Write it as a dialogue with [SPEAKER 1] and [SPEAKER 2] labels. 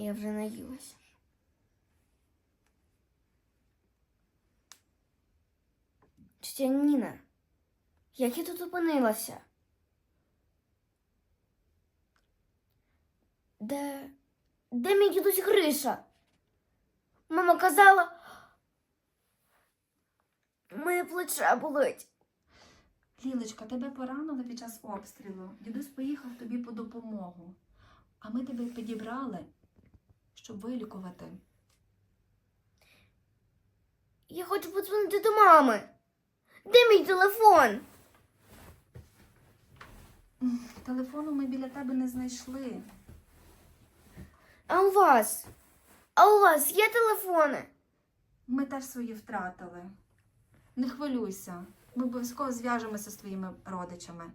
[SPEAKER 1] Я вже наїлася. Тетя Ніна, як я тут опинилася? Де. Де мій дідусь Гриша? Мама казала. Моє плече болить.
[SPEAKER 2] Лілечка, тебе поранило під час обстрілу. Дідусь поїхав тобі по допомогу. А ми тебе підібрали, щоб вилікувати.
[SPEAKER 1] Я хочу подзвонити до мами. Де мій телефон?
[SPEAKER 2] Телефону ми біля тебе не знайшли.
[SPEAKER 1] А у вас? А у вас є телефони?
[SPEAKER 2] Ми теж свої втратили. Не хвилюйся. Ми обов'язково зв'яжемося з твоїми родичами.